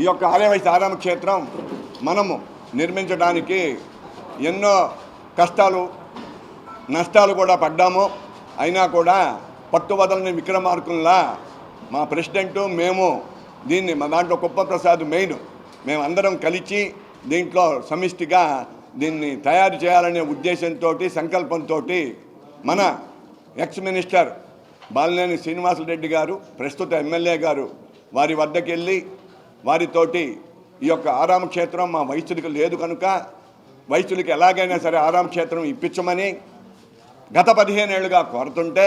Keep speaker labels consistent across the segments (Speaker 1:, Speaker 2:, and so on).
Speaker 1: ఈ యొక్క ఆర్యవైశ్య ఆరామ క్షేత్రం మనము నిర్మించడానికి ఎన్నో కష్టాలు నష్టాలు కూడా పడ్డాము. అయినా కూడా పట్టువదలని విక్రమార్కుల్లా మా ప్రెసిడెంటు మేము దీన్ని మా దాంట్లో కుప్పప్రసాద్ మెయిన్ మేము అందరం కలిసి దీంట్లో సమిష్టిగా దీన్ని తయారు చేయాలనే ఉద్దేశంతో సంకల్పంతో మన ఎక్స్ మినిస్టర్ బాలినేని శ్రీనివాసరెడ్డి గారు ప్రస్తుత ఎమ్మెల్యే గారు వారి వద్దకెళ్ళి వారితోటి ఈ యొక్క ఆరామ క్షేత్రం మా వైశ్యుడికి లేదు కనుక వైశ్యులకి ఎలాగైనా సరే ఆరామ క్షేత్రం ఇప్పించమని గత పదిహేనేళ్ళుగా కోరుతుంటే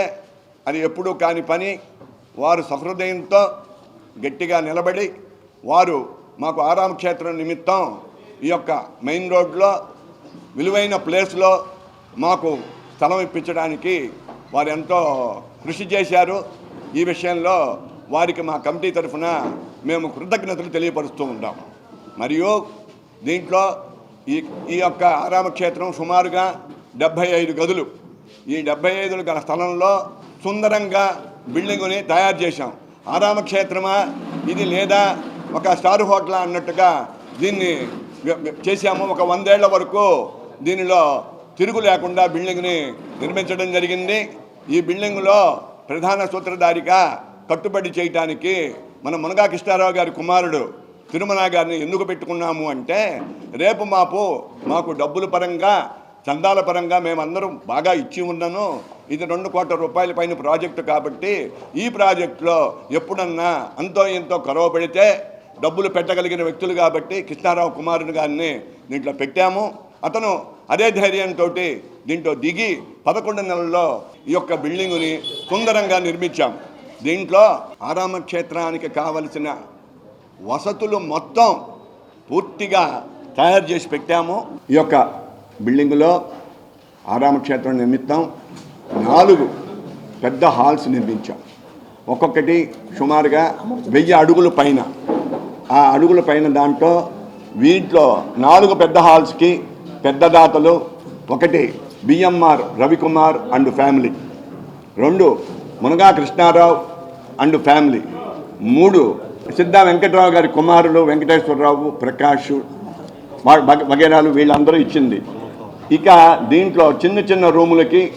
Speaker 1: అది ఎప్పుడూ కాని పని. వారు సహృదయంతో గట్టిగా నిలబడి వారు మాకు ఆరామ క్షేత్రం నిమిత్తం ఈ యొక్క మెయిన్ రోడ్లో విలువైన ప్లేస్లో మాకు స్థలం ఇప్పించడానికి వారు ఎంతో కృషి చేశారు. ఈ విషయంలో వారికి మా కమిటీ తరఫున మేము కృతజ్ఞతలు తెలియపరుస్తూ ఉంటాం. మరియు దీంట్లో ఈ ఈ యొక్క ఆరామ క్షేత్రం సుమారుగా డెబ్భై ఐదు గదులు. ఈ డెబ్భై ఐదు గల స్థలంలో సుందరంగా బిల్డింగుని తయారు చేశాం. ఆరామ క్షేత్రమా ఇది లేదా? ఒక స్టార్ హోటల్ అన్నట్టుగా దీన్ని చేసాము చేశాము. ఒక వందేళ్ళ వరకు దీనిలో తిరుగు లేకుండా బిల్డింగ్ని నిర్మించడం జరిగింది. ఈ బిల్డింగ్లో ప్రధాన సూత్రధారిగా కట్టుబడి చేయటానికి మన మునగా కృష్ణారావు గారి కుమారుడు తిరుమల గారిని ఎందుకు పెట్టుకున్నాము అంటే రేపు మాపు మాకు డబ్బుల పరంగా చందాల పరంగా మేమందరం బాగా ఇచ్చి ఉన్నాను. ఇది రెండు కోట్ల రూపాయల పైన ప్రాజెక్టు కాబట్టి ఈ ప్రాజెక్టులో ఎప్పుడన్నా అంతో ఎంతో కరవ పెడితే డబ్బులు పెట్టగలిగిన వ్యక్తులు కాబట్టి కృష్ణారావు కుమారుని గారిని దీంట్లో పెట్టాము. అతను అదే ధైర్యంతో దీంట్లో దిగి పదకొండు నెలల్లో ఈ యొక్క బిల్డింగుని సుందరంగా నిర్మించాం. దీంట్లో ఆరామ క్షేత్రానికి కావలసిన వసతులు మొత్తం పూర్తిగా తయారు చేసి పెట్టాము. ఈ యొక్క బిల్డింగులో ఆరామ క్షేత్రం నిమిత్తం నాలుగు పెద్ద హాల్స్ నిర్మించాం. ఒక్కొక్కటి సుమారుగా వెయ్యి అడుగుల పైన. ఆ అడుగుల పైన దాంట్లో వీటిలో నాలుగు పెద్ద హాల్స్కి పెద్ద దాతలు ఒకటి బిఎంఆర్ రవికుమార్ అండ్ ఫ్యామిలీ. రెండు మునగా కృష్ణారావు అండ్ ఫ్యామిలీ. మూడు సిద్ధా వెంకటరావు గారి కుమారులు వెంకటేశ్వరరావు ప్రకాష్ వా- వగేరాలు వీళ్ళందరూ ఇచ్చింది. ఇక దీంట్లో చిన్న చిన్న రూములకి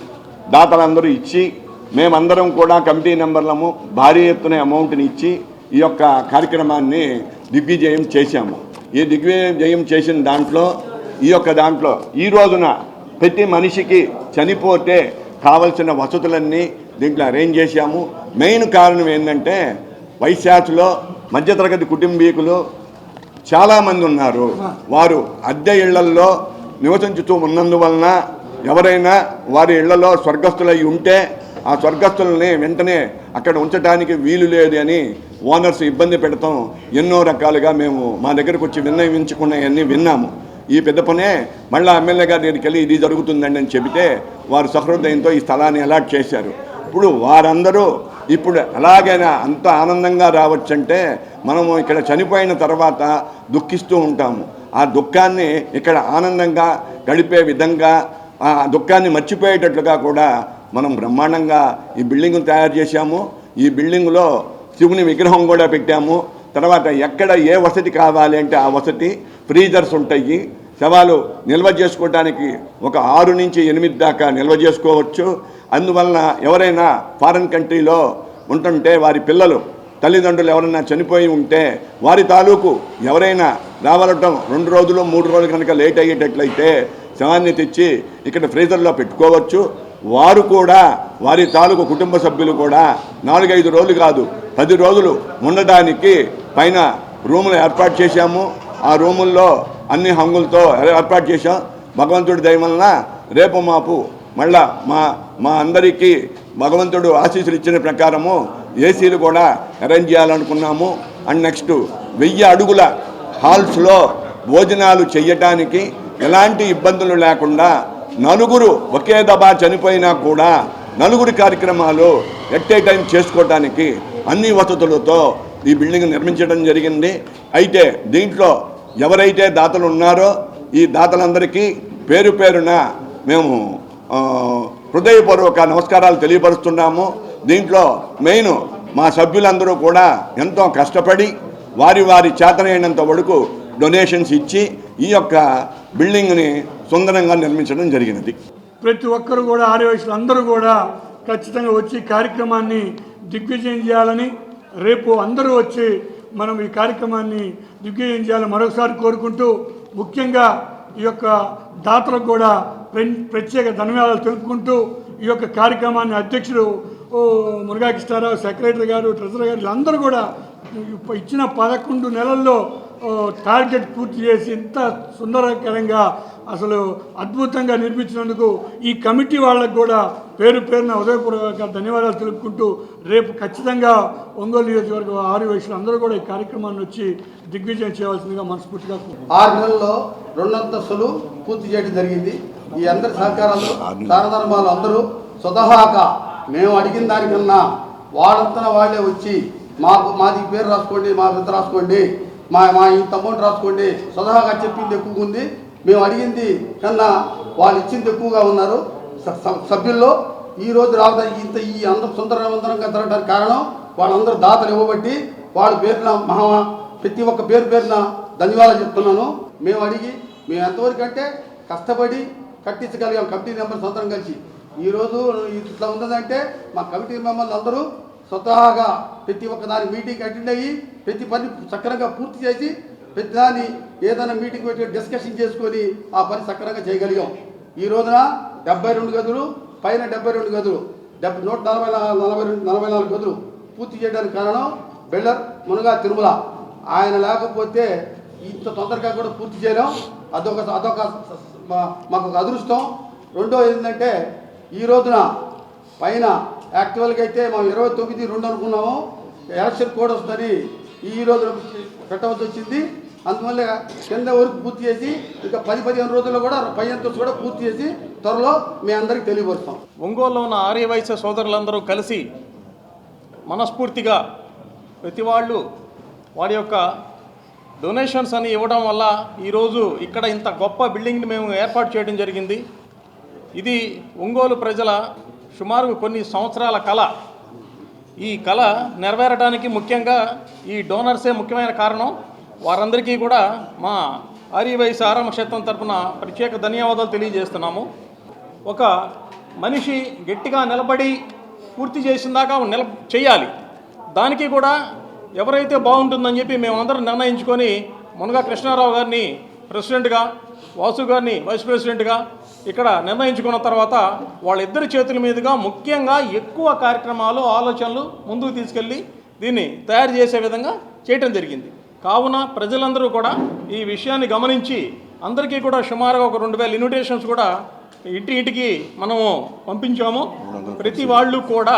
Speaker 1: దాతలందరూ ఇచ్చి మేమందరం కూడా కమిటీ నెంబర్లము భారీ ఎత్తున అమౌంట్ని ఇచ్చి ఈ యొక్క కార్యక్రమాన్ని దిగ్విజయం చేశాము. ఈ దిగ్విజయం చేసిన దాంట్లో ఈ యొక్క దాంట్లో ఈ రోజున ప్రతి మనిషికి చనిపోతే కావలసిన వసతులన్నీ దీంట్లో అరేంజ్ చేశాము. మెయిన్ కారణం ఏంటంటే వైశాఖలో మధ్యతరగతి కుటుంబీకులు చాలామంది ఉన్నారు. వారు అద్దె ఇళ్ళల్లో నివసించుతూ ఉన్నందువలన ఎవరైనా వారి ఇళ్ళలో స్వర్గస్థులై ఉంటే ఆ స్వర్గస్థులని వెంటనే అక్కడ ఉంచడానికి వీలు లేదు అని ఓనర్స్ ఇబ్బంది పెడతాం. ఎన్నో రకాలుగా మేము మా దగ్గరకు వచ్చి విన్నవించుకున్నాయన్నీ విన్నాము. ఈ పెద్ద పనే మళ్ళీ ఎమ్మెల్యే గారి దగ్గరికి వెళ్ళి ఇది జరుగుతుందండి అని చెబితే వారు సహృదయంతో ఈ స్థలాన్ని అలాట్ చేశారు. ఇప్పుడు వారందరూ ఇప్పుడు ఎలాగైనా అంత ఆనందంగా రావచ్చంటే మనము ఇక్కడ చనిపోయిన తర్వాత దుఃఖిస్తూ ఉంటాము. ఆ దుఃఖాన్ని ఇక్కడ ఆనందంగా గడిపే విధంగా ఆ దుఃఖాన్ని మర్చిపోయేటట్లుగా కూడా మనం బ్రహ్మాండంగా ఈ బిల్డింగ్ తయారు చేశాము. ఈ బిల్డింగ్లో శివుని విగ్రహం కూడా పెట్టాము. తర్వాత ఎక్కడ ఏ వసతి కావాలి అంటే ఆ వసతి ఫ్రీజర్స్ ఉంటాయి. శవాలు నిల్వ చేసుకోవడానికి ఒక ఆరు నుంచి ఎనిమిది దాకా నిల్వ చేసుకోవచ్చు. అందువలన ఎవరైనా ఫారిన్ కంట్రీలో ఉంటుంటే వారి పిల్లలు తల్లిదండ్రులు ఎవరైనా చనిపోయి ఉంటే వారి తాలూకు ఎవరైనా రావలటం రెండు రోజులు మూడు రోజులు కనుక లేట్ అయ్యేటట్లయితే శవాన్ని తెచ్చి ఇక్కడ ఫ్రీజర్లో పెట్టుకోవచ్చు. వారు కూడా వారి తాలూకు కుటుంబ సభ్యులు కూడా నాలుగైదు రోజులు కాదు పది రోజులు ఉండడానికి పైన రూములు ఏర్పాటు చేశాము. ఆ రూముల్లో అన్ని హంగులతో ఏర్పాటు చేశాం. భగవంతుడి దయ వలన రేపు మాపు మళ్ళా మా మా అందరికీ భగవంతుడు ఆశీస్సులు ఇచ్చిన ప్రకారము ఏసీలు కూడా అరేంజ్ చేయాలనుకున్నాము. అండ్ నెక్స్ట్ వెయ్యి అడుగుల హాల్స్లో భోజనాలు చెయ్యటానికి ఎలాంటి ఇబ్బందులు లేకుండా నలుగురు ఒకే దబా చనిపోయినా కూడా నలుగురి కార్యక్రమాలు ఎట్ ఏ టైం చేసుకోవటానికి అన్ని వసతులతో ఈ బిల్డింగ్ నిర్మించడం జరిగింది. అయితే దీంట్లో ఎవరైతే దాతలు ఉన్నారో ఈ దాతలందరికీ పేరు పేరున మేము హృదయపూర్వక నమస్కారాలు తెలియపరుస్తున్నాము. దీంట్లో మెయిన్ మా సభ్యులందరూ కూడా ఎంతో కష్టపడి వారి వారి చేతనైనంత వరకు డొనేషన్స్ ఇచ్చి ఈ యొక్క బిల్డింగ్ని సుందరంగా నిర్మించడం జరిగినది.
Speaker 2: ప్రతి ఒక్కరు కూడా ఆర్యవయసులు అందరూ కూడా ఖచ్చితంగా వచ్చి కార్యక్రమాన్ని దిగ్విజయం చేయాలని రేపు అందరూ వచ్చి మనం ఈ కార్యక్రమాన్ని దిగ్విజయం చేయాలని మరొకసారి కోరుకుంటూ ముఖ్యంగా ఈ యొక్క దాతలకు కూడా ప్రత్యేక ధన్యవాదాలు తెలుపుకుంటూ ఈ యొక్క కార్యక్రమాన్ని అధ్యక్షుడు ఓ మురుగా కృష్ణారావు సెక్రటరీ గారు ట్రెజరర్ గారు అందరూ కూడా ఇచ్చిన పదకొండు నెలల్లో టార్గెట్ పూర్తి చేసి ఇంత సుందరకరంగా అసలు అద్భుతంగా నిర్మించినందుకు ఈ కమిటీ వాళ్ళకు కూడా పేరు పేరున ఉదయపూర్వక ధన్యవాదాలు తెలుపుకుంటూ రేపు ఖచ్చితంగా ఒంగోలు నియోజకవర్గ ఆరు వయసులు అందరూ కూడా ఈ కార్యక్రమాన్ని వచ్చి దిగ్విజయం చేయవలసిందిగా మనస్ఫూర్తిగా
Speaker 3: ఆరు నెలల్లో రెండంతస్తులు పూర్తి చేయడం జరిగింది. ఈ అందరి సహకారాలు దానధర్మాలు అందరూ స్వతహాగా మేము అడిగిన దానికన్నా వాళ్ళంతన వాళ్ళే వచ్చి మాకు మాది పేరు రాసుకోండి మా పెద్ద రాసుకోండి మా మా ఇంత అమౌంట్ రాసుకోండి స్వతహాగా చెప్పింది ఎక్కువగా ఉంది. మేము అడిగింది కన్నా వాళ్ళు ఇచ్చింది ఎక్కువగా ఉన్నారు. సభ్యుల్లో ఈ రోజు రావడా ఇంత ఈ అందం సుందరవంతరంగా జరగడానికి కారణం వాళ్ళందరూ దాతలు ఇవ్వబట్టి వాళ్ళ పేరున మహా ప్రతి ఒక్క పేరు పేరున ధన్యవాదాలు చెప్తున్నాను. మేము అడిగి మేము ఎంతవరకు అంటే కష్టపడి కట్టించగలిగాం కమిటీ మెంబర్స్ అందరం కలిసి. ఈరోజు ఇట్లా ఉన్నదంటే మా కమిటీ మెంబర్లు అందరూ స్వతహాగా ప్రతి ఒక్క దాని మీటింగ్ అటెండ్ అయ్యి ప్రతి పని సక్రమంగా పూర్తి చేసి ప్రతి దాన్ని ఏదైనా మీటింగ్ పెట్టి డిస్కషన్ చేసుకొని ఆ పని సక్రంగా చేయగలిగాం. ఈ రోజున డెబ్బై రెండు గదులు పైన డెబ్బై రెండు గదులు డెబ్బై నూట నలభై నాలుగు నలభై రెండు నలభై నాలుగు గదులు పూర్తి చేయడానికి కారణం బిల్డర్ మునగా తిరుమల. ఆయన లేకపోతే ఇంత తొందరగా కూడా పూర్తి చేయలేం. అదొక అదొక మాకు ఒక అదృష్టం. రెండో ఏంటంటే ఈ రోజున పైన యాక్చువల్గా అయితే మేము ఇరవై తొమ్మిది రెండు అనుకున్నాము. ఎలక్షన్ కోడ్ వస్తుందని ఈ రోజు పెట్టవలసి వచ్చింది. అందువల్ల కింద వరకు పూర్తి చేసి ఇంకా పది పదిహేను రోజుల్లో కూడా పై అంతస్తు కూడా పూర్తి చేసి త్వరలో మీ అందరికి తెలియపరుస్తాం.
Speaker 4: ఒంగోలులో ఉన్న ఆర్యవైశ్య సోదరులందరూ కలిసి మనస్ఫూర్తిగా ప్రతి వాళ్ళు వారి యొక్క డొనేషన్స్ అని ఇవ్వడం వల్ల ఈరోజు ఇక్కడ ఇంత గొప్ప బిల్డింగ్ని మేము ఏర్పాటు చేయడం జరిగింది. ఇది ఒంగోలు ప్రజల సుమారు కొన్ని సంవత్సరాల కళ. ఈ కళ నెరవేరడానికి ముఖ్యంగా ఈ డోనర్సే ముఖ్యమైన కారణం. వారందరికీ కూడా మా ఆర్యవై సారామ క్షేత్రం తరపున ప్రత్యేక ధన్యవాదాలు తెలియజేస్తున్నాము. ఒక మనిషి గట్టిగా నిలబడి పూర్తి చేసిన దాకా నిల చేయాలి. దానికి కూడా ఎవరైతే బాగుంటుందని చెప్పి మేమందరం నిర్ణయించుకొని మునగా కృష్ణారావు గారిని ప్రెసిడెంట్గా వాసు గారిని వైస్ ప్రెసిడెంట్గా ఇక్కడ నిర్ణయించుకున్న తర్వాత వాళ్ళిద్దరి చేతుల మీదుగా ముఖ్యంగా ఎక్కువ కార్యక్రమాలు ఆలోచనలు ముందుకు తీసుకెళ్ళి దీన్ని తయారు చేసే విధంగా చేయటం జరిగింది. కావున ప్రజలందరూ కూడా ఈ విషయాన్ని గమనించి అందరికీ కూడా సుమారుగా ఒక రెండు వేల ఇన్విటేషన్స్ కూడా ఇంటి ఇంటికి మనము పంపించాము. ప్రతి వాళ్ళు కూడా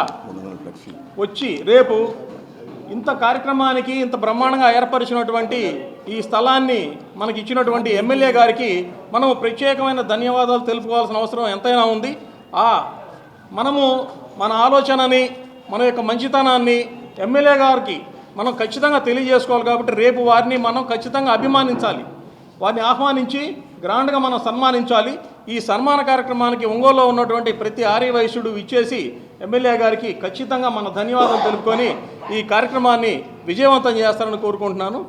Speaker 4: వచ్చి రేపు ఇంత కార్యక్రమానికి ఇంత బ్రహ్మాండంగా ఏర్పరిచినటువంటి ఈ స్థలాన్ని మనకి ఇచ్చినటువంటి ఎమ్మెల్యే గారికి మనం ప్రత్యేకమైన ధన్యవాదాలు తెలుపుకోవాల్సిన అవసరం ఎంతైనా ఉంది. ఆ మనము మన ఆలోచనని మన యొక్క మంచితనాన్ని ఎమ్మెల్యే గారికి మనం ఖచ్చితంగా తెలియజేసుకోవాలి కాబట్టి రేపు వారిని మనం ఖచ్చితంగా అభిమానించాలి. వారిని ఆహ్వానించి గ్రాండ్గా మనం సన్మానించాలి. ఈ సన్మాన కార్యక్రమానికి ఒంగోలులో ఉన్నటువంటి ప్రతి ఆర్య వయసుడు ఇచ్చేసి ఎమ్మెల్యే గారికి ఖచ్చితంగా మన ధన్యవాదాలు తెలుపుకొని ఈ కార్యక్రమాన్ని విజయవంతం చేస్తారని కోరుకుంటున్నాను.